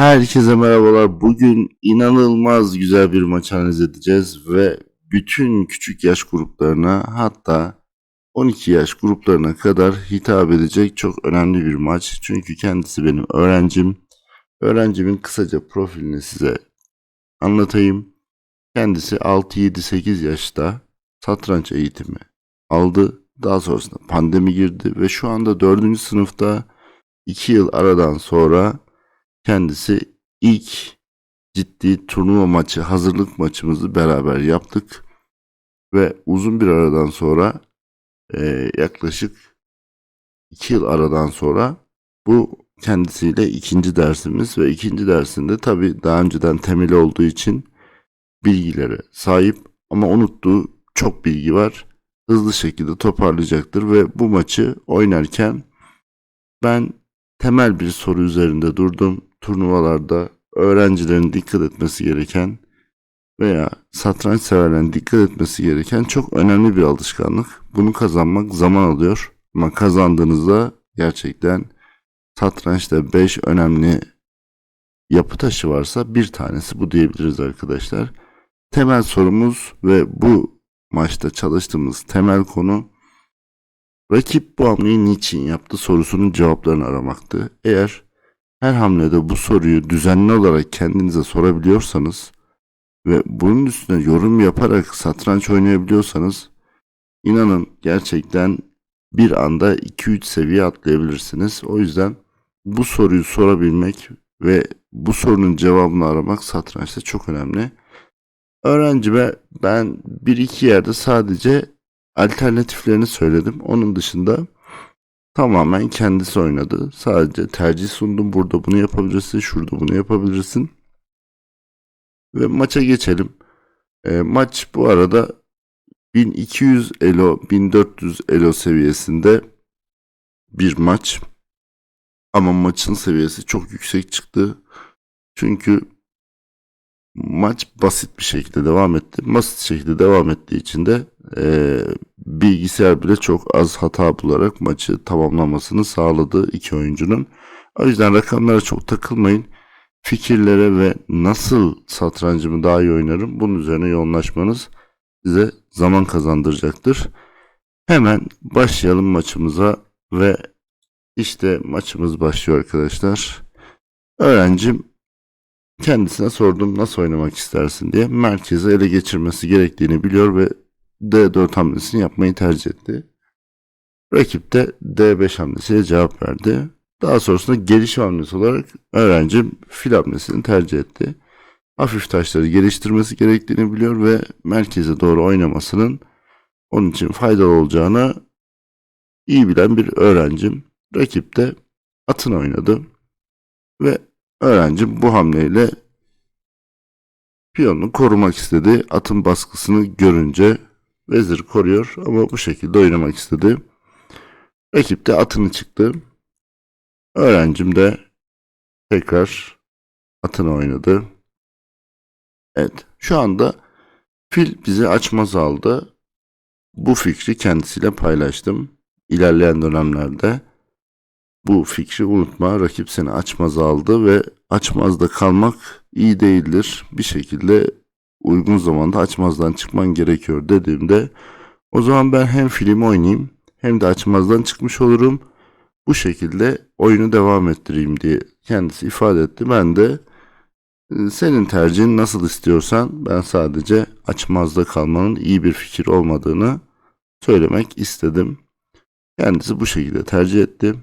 Herkese merhabalar. Bugün inanılmaz güzel bir maç analiz edeceğiz ve bütün küçük yaş gruplarına hatta 12 yaş gruplarına kadar hitap edecek çok önemli bir maç. Çünkü kendisi benim öğrencim. Öğrencimin kısaca profilini size anlatayım. Kendisi 6-7-8 yaşta satranç eğitimi aldı. Daha sonrasında pandemi girdi ve şu anda 4. sınıfta 2 yıl aradan sonra kendisi ilk ciddi turnuva maçı, hazırlık maçımızı beraber yaptık. Ve uzun bir aradan sonra e, yaklaşık 2 yıl aradan sonra bu kendisiyle ikinci dersimiz ve ikinci dersinde tabii daha önceden temeli olduğu için bilgilere sahip ama unuttuğu çok bilgi var. Hızlı şekilde toparlayacaktır ve bu maçı oynarken ben temel bir soru üzerinde durdum. Turnuvalarda öğrencilerin dikkat etmesi gereken veya satranç severlerin dikkat etmesi gereken çok önemli bir alışkanlık. Bunu kazanmak zaman alıyor ama kazandığınızda gerçekten satrançta 5 önemli yapı taşı varsa bir tanesi bu diyebiliriz arkadaşlar. Temel sorumuz ve bu maçta çalıştığımız temel konu Rakip bu hamleyi niçin yaptı sorusunun cevaplarını aramaktı. Eğer her hamlede bu soruyu düzenli olarak kendinize sorabiliyorsanız ve bunun üstüne yorum yaparak satranç oynayabiliyorsanız inanın gerçekten bir anda 2-3 seviye atlayabilirsiniz. O yüzden bu soruyu sorabilmek ve bu sorunun cevabını aramak satrançta çok önemli. Öğrencime ben bir iki yerde sadece alternatiflerini söyledim. Onun dışında tamamen kendisi oynadı. Sadece tercih sundum. Burada bunu yapabilirsin, şurada bunu yapabilirsin. Ve maça geçelim. E, maç bu arada 1200 elo, 1400 elo seviyesinde bir maç. Ama maçın seviyesi çok yüksek çıktı. Çünkü maç basit bir şekilde devam etti. Basit şekilde devam ettiği için de e, bilgisayar bile çok az hata bularak maçı tamamlamasını sağladı iki oyuncunun. O yüzden rakamlara çok takılmayın. Fikirlere ve nasıl satrancımı daha iyi oynarım bunun üzerine yoğunlaşmanız size zaman kazandıracaktır. Hemen başlayalım maçımıza ve işte maçımız başlıyor arkadaşlar. Öğrencim kendisine sordum nasıl oynamak istersin diye. Merkezi ele geçirmesi gerektiğini biliyor ve D4 hamlesini yapmayı tercih etti. Rakip de D5 hamlesiyle cevap verdi. Daha sonrasında gelişim hamlesi olarak öğrencim fil hamlesini tercih etti. Hafif taşları geliştirmesi gerektiğini biliyor ve merkeze doğru oynamasının onun için faydalı olacağını iyi bilen bir öğrencim. Rakip de atını oynadı ve öğrencim bu hamleyle piyonunu korumak istedi. Atın baskısını görünce vezir koruyor ama bu şekilde oynamak istedi. Rakip de atını çıktı. Öğrencim de tekrar atını oynadı. Evet şu anda fil bizi açmaz aldı. Bu fikri kendisiyle paylaştım. İlerleyen dönemlerde bu fikri unutma. Rakip seni açmaz aldı ve açmazda kalmak iyi değildir. Bir şekilde uygun zamanda açmazdan çıkman gerekiyor dediğimde o zaman ben hem film oynayayım hem de açmazdan çıkmış olurum. Bu şekilde oyunu devam ettireyim diye kendisi ifade etti. Ben de e, senin tercihin nasıl istiyorsan ben sadece açmazda kalmanın iyi bir fikir olmadığını söylemek istedim. Kendisi bu şekilde tercih etti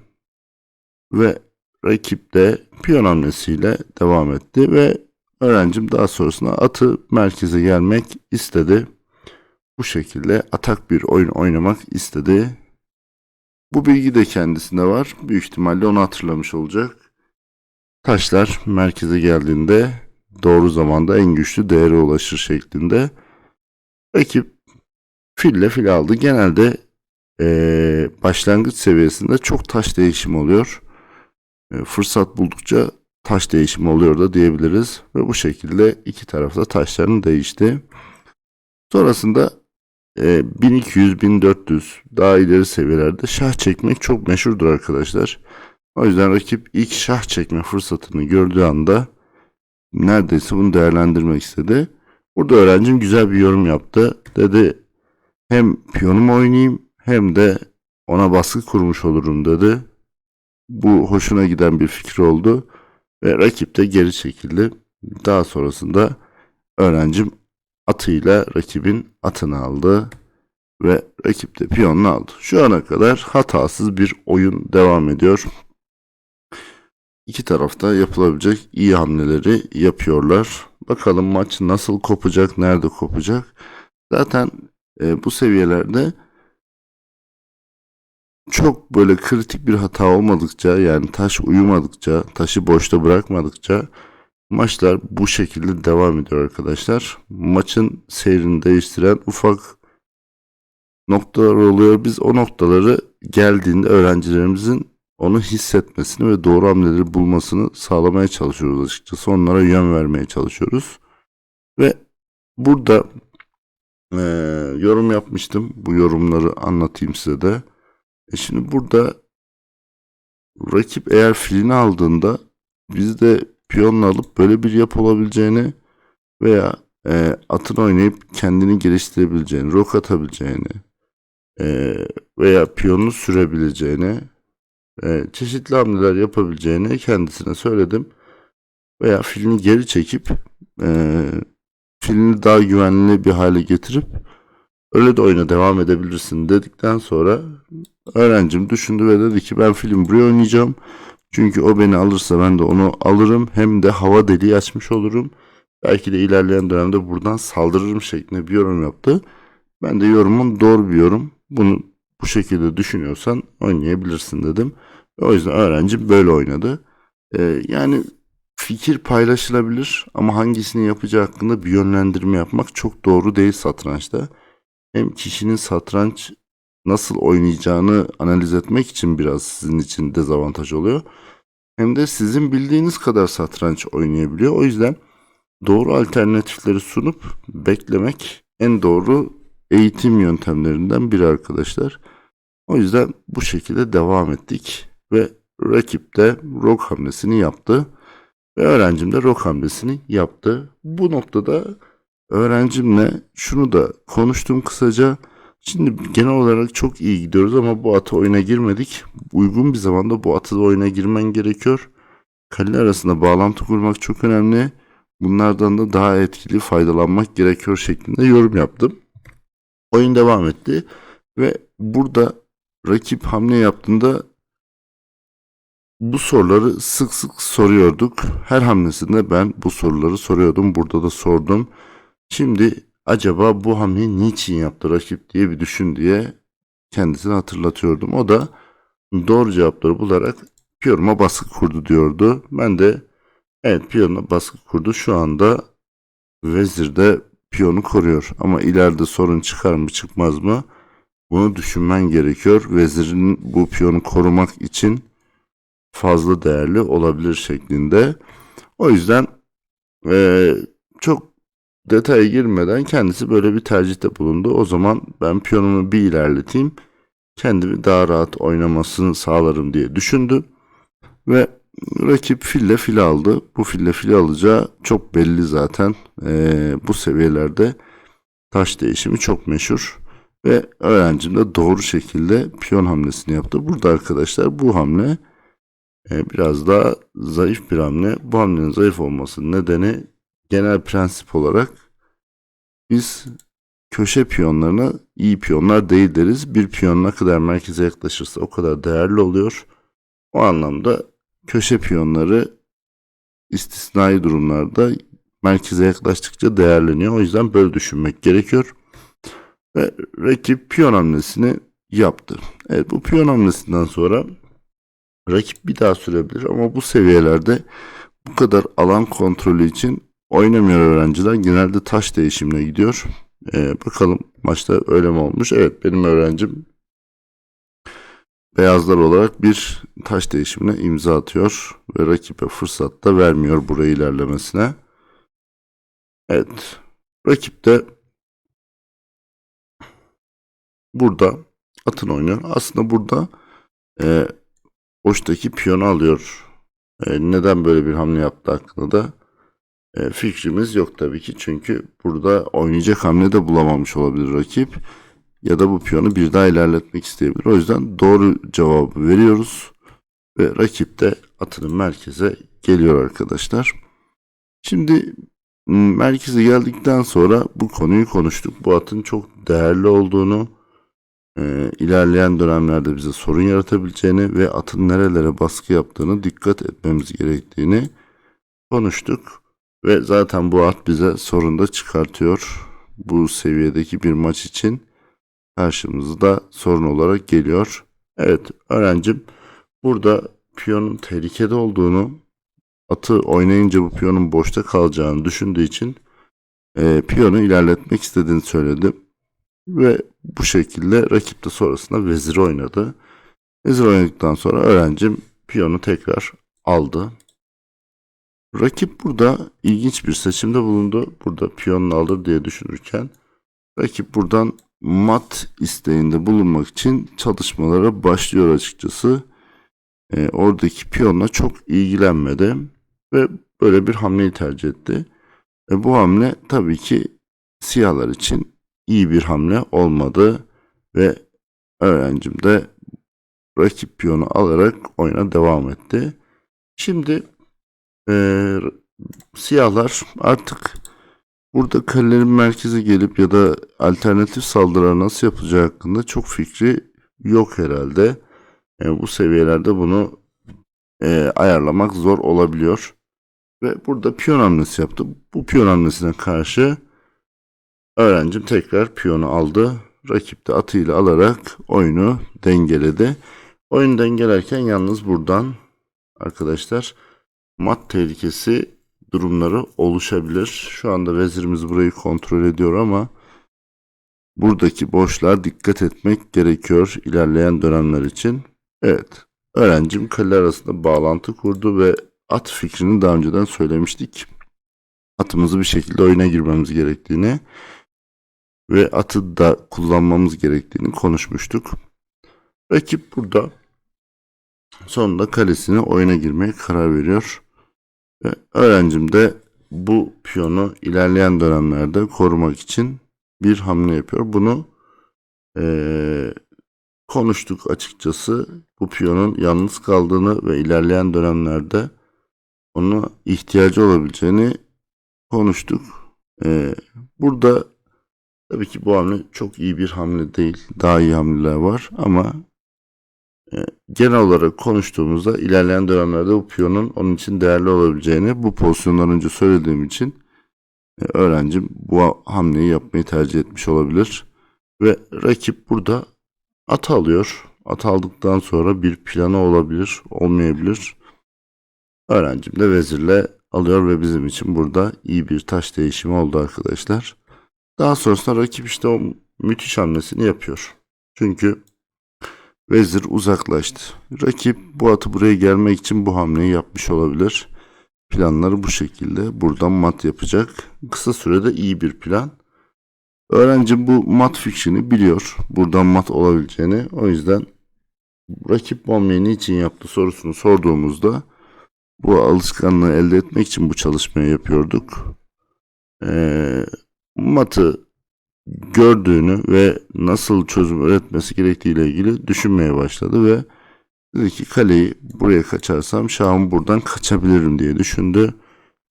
ve rakip de piyon hamlesiyle devam etti ve öğrencim daha sonrasında atı merkeze gelmek istedi. Bu şekilde atak bir oyun oynamak istedi. Bu bilgi de kendisinde var. Büyük ihtimalle onu hatırlamış olacak. Taşlar merkeze geldiğinde doğru zamanda en güçlü değere ulaşır şeklinde. Rakip fille fil aldı. Genelde ee, başlangıç seviyesinde çok taş değişimi oluyor. E, fırsat buldukça taş değişimi oluyor da diyebiliriz. Ve bu şekilde iki tarafta taşların değişti. Sonrasında 1200-1400 daha ileri seviyelerde şah çekmek çok meşhurdur arkadaşlar. O yüzden rakip ilk şah çekme fırsatını gördüğü anda neredeyse bunu değerlendirmek istedi. Burada öğrencim güzel bir yorum yaptı. Dedi hem piyonumu oynayayım hem de ona baskı kurmuş olurum dedi. Bu hoşuna giden bir fikir oldu ve rakip de geri çekildi. Daha sonrasında öğrencim atıyla rakibin atını aldı ve rakip de piyonunu aldı. Şu ana kadar hatasız bir oyun devam ediyor. İki tarafta yapılabilecek iyi hamleleri yapıyorlar. Bakalım maç nasıl kopacak, nerede kopacak. Zaten e, bu seviyelerde çok böyle kritik bir hata olmadıkça yani taş uyumadıkça, taşı boşta bırakmadıkça maçlar bu şekilde devam ediyor arkadaşlar. Maçın seyrini değiştiren ufak noktalar oluyor. Biz o noktaları geldiğinde öğrencilerimizin onu hissetmesini ve doğru hamleleri bulmasını sağlamaya çalışıyoruz açıkçası. Onlara yön vermeye çalışıyoruz. Ve burada eee, yorum yapmıştım. Bu yorumları anlatayım size de. E şimdi burada rakip eğer filini aldığında biz de piyonla alıp böyle bir yapı olabileceğini veya e, atın oynayıp kendini geliştirebileceğini, rok atabileceğini e, veya piyonunu sürebileceğini e, çeşitli hamleler yapabileceğini kendisine söyledim. Veya filini geri çekip e, filini daha güvenli bir hale getirip öyle de oyuna devam edebilirsin dedikten sonra öğrencim düşündü ve dedi ki ben film buraya oynayacağım. Çünkü o beni alırsa ben de onu alırım. Hem de hava deliği açmış olurum. Belki de ilerleyen dönemde buradan saldırırım şeklinde bir yorum yaptı. Ben de yorumun doğru bir yorum. Bunu bu şekilde düşünüyorsan oynayabilirsin dedim. O yüzden öğrencim böyle oynadı. Ee, yani fikir paylaşılabilir ama hangisini yapacağı hakkında bir yönlendirme yapmak çok doğru değil satrançta. Hem kişinin satranç nasıl oynayacağını analiz etmek için biraz sizin için dezavantaj oluyor. Hem de sizin bildiğiniz kadar satranç oynayabiliyor. O yüzden doğru alternatifleri sunup beklemek en doğru eğitim yöntemlerinden biri arkadaşlar. O yüzden bu şekilde devam ettik ve rakip de rok hamlesini yaptı ve öğrencim de rok hamlesini yaptı. Bu noktada öğrencimle şunu da konuştum kısaca. Şimdi genel olarak çok iyi gidiyoruz ama bu atı oyuna girmedik. Uygun bir zamanda bu atı oyuna girmen gerekiyor. Kale arasında bağlantı kurmak çok önemli. Bunlardan da daha etkili faydalanmak gerekiyor şeklinde yorum yaptım. Oyun devam etti ve burada rakip hamle yaptığında bu soruları sık sık soruyorduk. Her hamlesinde ben bu soruları soruyordum. Burada da sordum. Şimdi acaba bu hamleyi niçin yaptı rakip diye bir düşün diye kendisine hatırlatıyordum. O da doğru cevapları bularak piyonuma baskı kurdu diyordu. Ben de evet piyonuna baskı kurdu. Şu anda vezir de piyonu koruyor. Ama ileride sorun çıkar mı çıkmaz mı? Bunu düşünmen gerekiyor. Vezirin bu piyonu korumak için fazla değerli olabilir şeklinde. O yüzden eee, çok detaya girmeden kendisi böyle bir tercihte bulundu. O zaman ben piyonumu bir ilerleteyim. Kendimi daha rahat oynamasını sağlarım diye düşündü. Ve rakip fille fil aldı. Bu fille fil alacağı çok belli zaten. Ee, bu seviyelerde taş değişimi çok meşhur. Ve öğrencim de doğru şekilde piyon hamlesini yaptı. Burada arkadaşlar bu hamle e, biraz daha zayıf bir hamle. Bu hamlenin zayıf olmasının nedeni genel prensip olarak biz köşe piyonlarına iyi piyonlar değil deriz. Bir piyon ne kadar merkeze yaklaşırsa o kadar değerli oluyor. O anlamda köşe piyonları istisnai durumlarda merkeze yaklaştıkça değerleniyor. O yüzden böyle düşünmek gerekiyor. Ve rakip piyon hamlesini yaptı. Evet bu piyon hamlesinden sonra rakip bir daha sürebilir ama bu seviyelerde bu kadar alan kontrolü için oynamıyor öğrenciler. Genelde taş değişimine gidiyor. Ee, bakalım maçta öyle mi olmuş? Evet benim öğrencim beyazlar olarak bir taş değişimine imza atıyor ve rakibe fırsat da vermiyor buraya ilerlemesine. Evet. Rakip de burada atın oynuyor. Aslında burada e, boştaki piyonu alıyor. E, neden böyle bir hamle yaptı hakkında da e, fikrimiz yok tabii ki. Çünkü burada oynayacak hamle de bulamamış olabilir rakip. Ya da bu piyonu bir daha ilerletmek isteyebilir. O yüzden doğru cevabı veriyoruz. Ve rakip de atının merkeze geliyor arkadaşlar. Şimdi merkeze geldikten sonra bu konuyu konuştuk. Bu atın çok değerli olduğunu, e, ilerleyen dönemlerde bize sorun yaratabileceğini ve atın nerelere baskı yaptığını dikkat etmemiz gerektiğini konuştuk. Ve zaten bu at bize sorun da çıkartıyor. Bu seviyedeki bir maç için karşımızda sorun olarak geliyor. Evet öğrencim burada piyonun tehlikede olduğunu atı oynayınca bu piyonun boşta kalacağını düşündüğü için e, piyonu ilerletmek istediğini söyledi. Ve bu şekilde rakip de sonrasında vezir oynadı. Vezir oynadıktan sonra öğrencim piyonu tekrar aldı. Rakip burada ilginç bir seçimde bulundu. Burada piyonunu alır diye düşünürken rakip buradan mat isteğinde bulunmak için çalışmalara başlıyor açıkçası. E, oradaki piyonla çok ilgilenmedi ve böyle bir hamleyi tercih etti. E, bu hamle tabii ki siyahlar için iyi bir hamle olmadı ve öğrencim de rakip piyonu alarak oyuna devam etti. Şimdi e, siyahlar artık burada kalelerin merkeze gelip ya da alternatif saldırılar nasıl yapacağı hakkında çok fikri yok herhalde. E, bu seviyelerde bunu e, ayarlamak zor olabiliyor. Ve burada piyon hamlesi yaptı. Bu piyon hamlesine karşı öğrencim tekrar piyonu aldı. Rakip de atıyla alarak oyunu dengeledi. Oyunu dengelerken yalnız buradan arkadaşlar mat tehlikesi durumları oluşabilir. Şu anda vezirimiz burayı kontrol ediyor ama buradaki boşluğa dikkat etmek gerekiyor ilerleyen dönemler için. Evet, öğrencim kale arasında bağlantı kurdu ve at fikrini daha önceden söylemiştik. Atımızı bir şekilde oyuna girmemiz gerektiğini ve atı da kullanmamız gerektiğini konuşmuştuk. Rakip burada sonunda kalesine oyuna girmeye karar veriyor. Ve öğrencim de bu piyonu ilerleyen dönemlerde korumak için bir hamle yapıyor. Bunu eee, konuştuk açıkçası. Bu piyonun yalnız kaldığını ve ilerleyen dönemlerde ona ihtiyacı olabileceğini konuştuk. Eee, burada tabii ki bu hamle çok iyi bir hamle değil. Daha iyi hamleler var ama genel olarak konuştuğumuzda ilerleyen dönemlerde bu piyonun onun için değerli olabileceğini bu pozisyondan önce söylediğim için e, öğrencim bu hamleyi yapmayı tercih etmiş olabilir. Ve rakip burada at alıyor. At aldıktan sonra bir planı olabilir, olmayabilir. Öğrencim de vezirle alıyor ve bizim için burada iyi bir taş değişimi oldu arkadaşlar. Daha sonrasında rakip işte o müthiş hamlesini yapıyor. Çünkü Vezir uzaklaştı. Rakip bu atı buraya gelmek için bu hamleyi yapmış olabilir. Planları bu şekilde. Buradan mat yapacak. Kısa sürede iyi bir plan. Öğrenci bu mat fikrini biliyor. Buradan mat olabileceğini. O yüzden rakip bu hamleyi niçin yaptı sorusunu sorduğumuzda bu alışkanlığı elde etmek için bu çalışmayı yapıyorduk. Ee, matı gördüğünü ve nasıl çözüm üretmesi gerektiği ile ilgili düşünmeye başladı ve dedi ki kaleyi buraya kaçarsam şahım buradan kaçabilirim diye düşündü.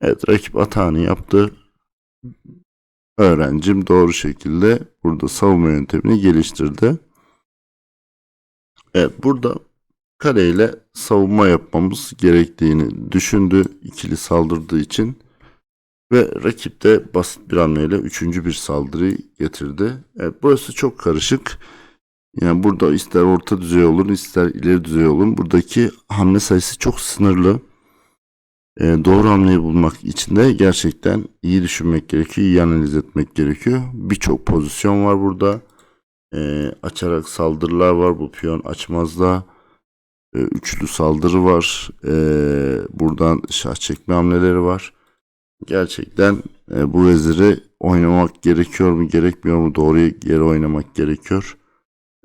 Evet rakip atağını yaptı. Öğrencim doğru şekilde burada savunma yöntemini geliştirdi. Evet burada kaleyle savunma yapmamız gerektiğini düşündü. ikili saldırdığı için. Ve rakip de basit bir hamleyle üçüncü bir saldırı getirdi. Evet burası çok karışık. Yani burada ister orta düzey olur ister ileri düzey olur. Buradaki hamle sayısı çok sınırlı. Ee, doğru hamleyi bulmak için de gerçekten iyi düşünmek gerekiyor, iyi analiz etmek gerekiyor. Birçok pozisyon var burada. Ee, açarak saldırılar var. Bu piyon açmazda. Ee, üçlü saldırı var. Ee, buradan şah çekme hamleleri var gerçekten e, bu veziri oynamak gerekiyor mu gerekmiyor mu doğru yere oynamak gerekiyor.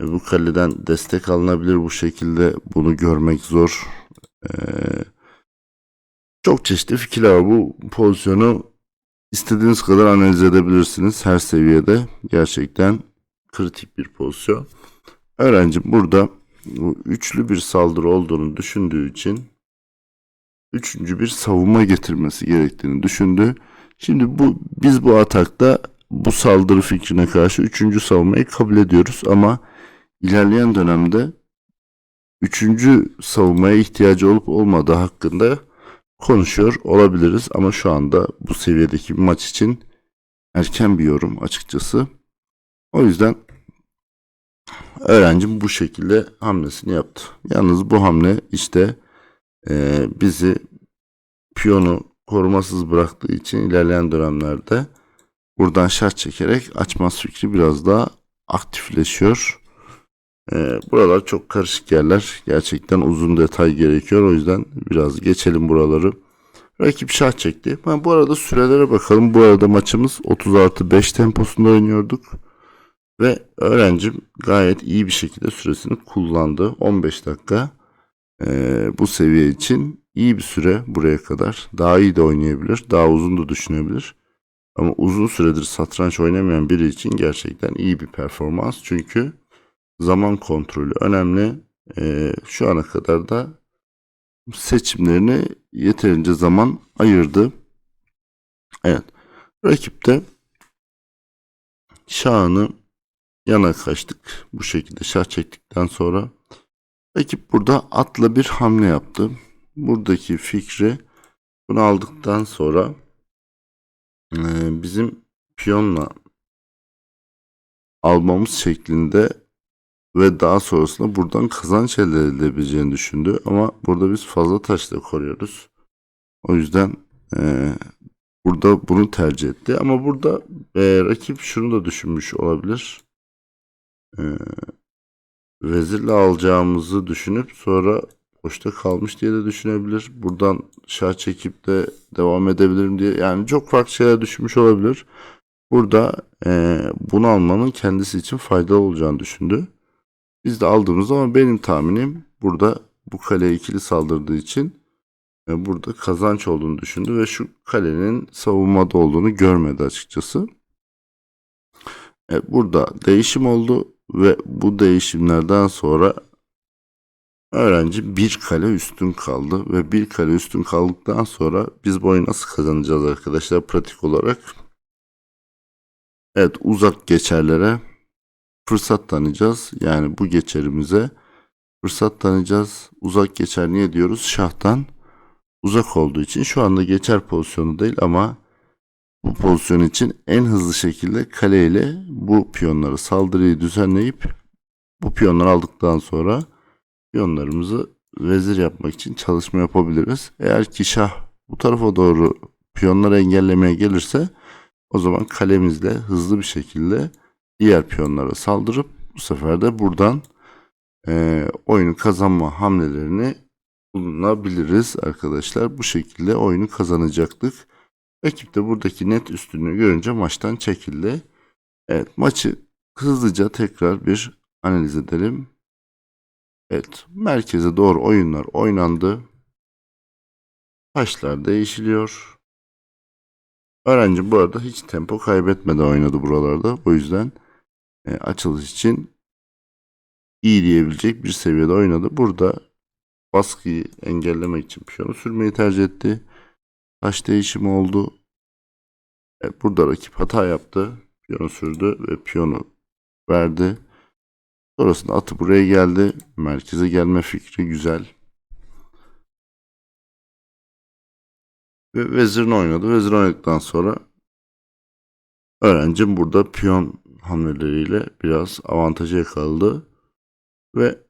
E, bu kaleden destek alınabilir bu şekilde. Bunu görmek zor. E, çok çeşitli fikirler var. Bu pozisyonu istediğiniz kadar analiz edebilirsiniz her seviyede. Gerçekten kritik bir pozisyon. Öğrenci burada bu üçlü bir saldırı olduğunu düşündüğü için üçüncü bir savunma getirmesi gerektiğini düşündü. Şimdi bu biz bu atakta bu saldırı fikrine karşı üçüncü savunmayı kabul ediyoruz ama ilerleyen dönemde üçüncü savunmaya ihtiyacı olup olmadığı hakkında konuşuyor olabiliriz ama şu anda bu seviyedeki bir maç için erken bir yorum açıkçası. O yüzden öğrencim bu şekilde hamlesini yaptı. Yalnız bu hamle işte eee, bizi piyonu korumasız bıraktığı için ilerleyen dönemlerde buradan şart çekerek açmaz fikri biraz daha aktifleşiyor. Eee, buralar çok karışık yerler. Gerçekten uzun detay gerekiyor. O yüzden biraz geçelim buraları. Rakip şah çekti. Ben bu arada sürelere bakalım. Bu arada maçımız 30 artı 5 temposunda oynuyorduk. Ve öğrencim gayet iyi bir şekilde süresini kullandı. 15 dakika. Eee, bu seviye için iyi bir süre buraya kadar. Daha iyi de oynayabilir. Daha uzun da düşünebilir. Ama uzun süredir satranç oynamayan biri için gerçekten iyi bir performans. Çünkü zaman kontrolü önemli. Eee, şu ana kadar da seçimlerini yeterince zaman ayırdı. Evet. Rakip de şahını yana kaçtık. Bu şekilde şah çektikten sonra rakip burada atla bir hamle yaptı. Buradaki fikri bunu aldıktan sonra eee, bizim piyonla almamız şeklinde ve daha sonrasında buradan kazanç elde edebileceğini düşündü. Ama burada biz fazla taşla koruyoruz. O yüzden eee, burada bunu tercih etti. Ama burada eee, rakip şunu da düşünmüş olabilir. Eee, vezirle alacağımızı düşünüp sonra boşta kalmış diye de düşünebilir. Buradan şah çekip de devam edebilirim diye. Yani çok farklı şeyler düşünmüş olabilir. Burada eee, bunu almanın kendisi için faydalı olacağını düşündü. Biz de aldığımız ama benim tahminim burada bu kaleye ikili saldırdığı için e, burada kazanç olduğunu düşündü ve şu kalenin savunmada olduğunu görmedi açıkçası. Evet, burada değişim oldu ve bu değişimlerden sonra öğrenci bir kale üstün kaldı ve bir kale üstün kaldıktan sonra biz bu oyunu nasıl kazanacağız arkadaşlar pratik olarak? Evet uzak geçerlere fırsat tanıyacağız. Yani bu geçerimize fırsat tanıyacağız. Uzak geçer niye diyoruz? Şahtan uzak olduğu için şu anda geçer pozisyonu değil ama bu pozisyon için en hızlı şekilde kaleyle bu piyonları saldırıyı düzenleyip bu piyonları aldıktan sonra piyonlarımızı vezir yapmak için çalışma yapabiliriz. Eğer ki şah bu tarafa doğru piyonları engellemeye gelirse o zaman kalemizle hızlı bir şekilde diğer piyonlara saldırıp bu sefer de buradan e, oyunu kazanma hamlelerini bulunabiliriz arkadaşlar. Bu şekilde oyunu kazanacaktık. Rakip de buradaki net üstünlüğü görünce maçtan çekildi. Evet maçı hızlıca tekrar bir analiz edelim. Evet merkeze doğru oyunlar oynandı. Taşlar değişiliyor. Öğrenci bu arada hiç tempo kaybetmeden oynadı buralarda. O yüzden e, açılış için iyi diyebilecek bir seviyede oynadı. Burada baskıyı engellemek için piyonu sürmeyi tercih etti. Taş değişimi oldu. Evet, burada rakip hata yaptı. Piyonu sürdü ve piyonu verdi. Sonrasında atı buraya geldi. Merkeze gelme fikri güzel. Ve vezirini oynadı. Vezir oynadıktan sonra öğrencim burada piyon hamleleriyle biraz avantajı yakaladı. Ve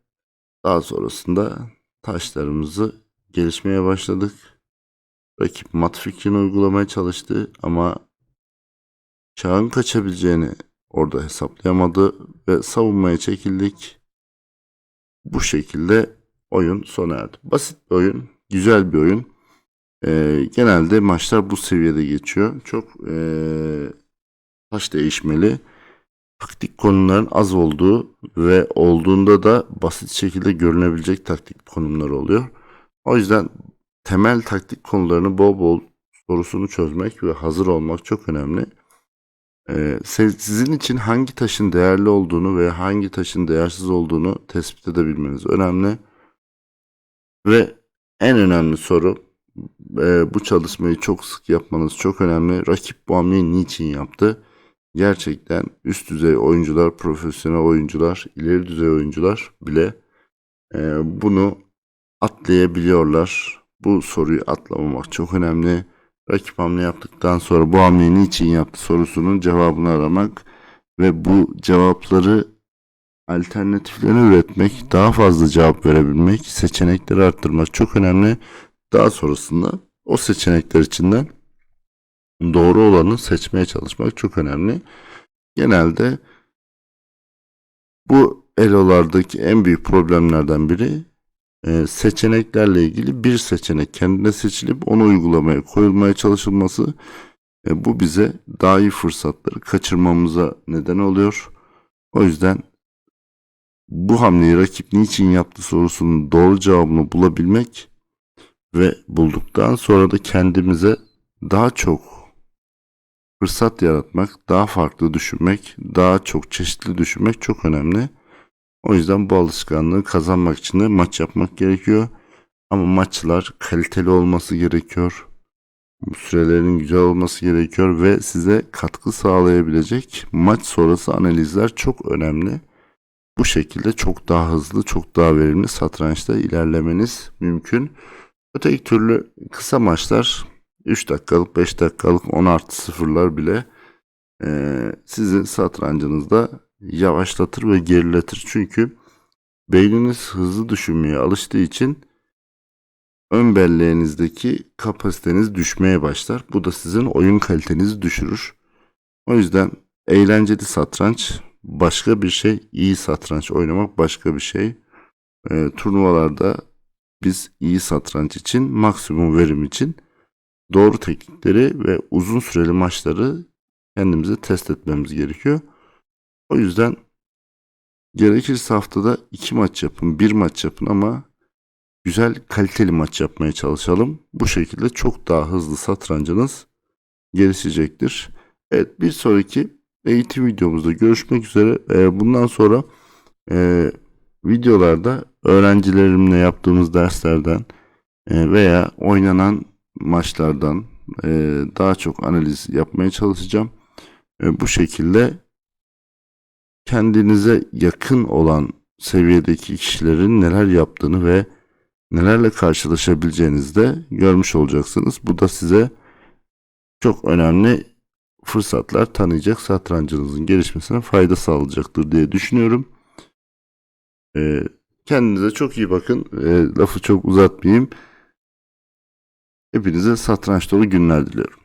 daha sonrasında taşlarımızı gelişmeye başladık. Rakip mat fikrini uygulamaya çalıştı ama çağın kaçabileceğini orada hesaplayamadı ve savunmaya çekildik. Bu şekilde oyun sona erdi. Basit bir oyun, güzel bir oyun. Ee, genelde maçlar bu seviyede geçiyor. Çok ee, taş değişmeli. taktik konuların az olduğu ve olduğunda da basit şekilde görünebilecek taktik konumlar oluyor. O yüzden temel taktik konularını bol bol sorusunu çözmek ve hazır olmak çok önemli. Ee, sizin için hangi taşın değerli olduğunu ve hangi taşın değersiz olduğunu tespit edebilmeniz önemli. Ve en önemli soru e, bu çalışmayı çok sık yapmanız çok önemli. Rakip bu hamleyi niçin yaptı? Gerçekten üst düzey oyuncular, profesyonel oyuncular, ileri düzey oyuncular bile e, bunu atlayabiliyorlar. Bu soruyu atlamamak çok önemli. Rakip hamle yaptıktan sonra bu hamleyi niçin yaptı sorusunun cevabını aramak ve bu cevapları alternatiflerini üretmek, daha fazla cevap verebilmek, seçenekleri arttırmak çok önemli. Daha sonrasında o seçenekler içinden doğru olanı seçmeye çalışmak çok önemli. Genelde bu elolardaki en büyük problemlerden biri e, seçeneklerle ilgili bir seçenek kendine seçilip onu uygulamaya koyulmaya çalışılması. E, bu bize daha iyi fırsatları kaçırmamıza neden oluyor. O yüzden bu hamleyi rakip niçin yaptı sorusunun doğru cevabını bulabilmek ve bulduktan sonra da kendimize daha çok fırsat yaratmak, daha farklı düşünmek, daha çok çeşitli düşünmek çok önemli. O yüzden bu alışkanlığı kazanmak için de maç yapmak gerekiyor. Ama maçlar kaliteli olması gerekiyor. Sürelerin güzel olması gerekiyor ve size katkı sağlayabilecek maç sonrası analizler çok önemli. Bu şekilde çok daha hızlı, çok daha verimli satrançta ilerlemeniz mümkün. Öteki türlü kısa maçlar 3 dakikalık, 5 dakikalık 10 artı sıfırlar bile sizin satrancınızda yavaşlatır ve geriletir. Çünkü beyniniz hızlı düşünmeye alıştığı için ön belleğinizdeki kapasiteniz düşmeye başlar. Bu da sizin oyun kalitenizi düşürür. O yüzden eğlenceli satranç başka bir şey, iyi satranç oynamak başka bir şey. Ee, turnuvalarda biz iyi satranç için, maksimum verim için doğru teknikleri ve uzun süreli maçları kendimize test etmemiz gerekiyor. O yüzden gerekirse haftada iki maç yapın, bir maç yapın ama güzel kaliteli maç yapmaya çalışalım. Bu şekilde çok daha hızlı satrancınız gelişecektir. Evet bir sonraki eğitim videomuzda görüşmek üzere. Ee, bundan sonra e, videolarda öğrencilerimle yaptığımız derslerden e, veya oynanan maçlardan e, daha çok analiz yapmaya çalışacağım. Bu şekilde kendinize yakın olan seviyedeki kişilerin neler yaptığını ve nelerle karşılaşabileceğinizi de görmüş olacaksınız. Bu da size çok önemli fırsatlar tanıyacak, satrancınızın gelişmesine fayda sağlayacaktır diye düşünüyorum. Ee, kendinize çok iyi bakın. Ee, lafı çok uzatmayayım. Hepinize satranç dolu günler diliyorum.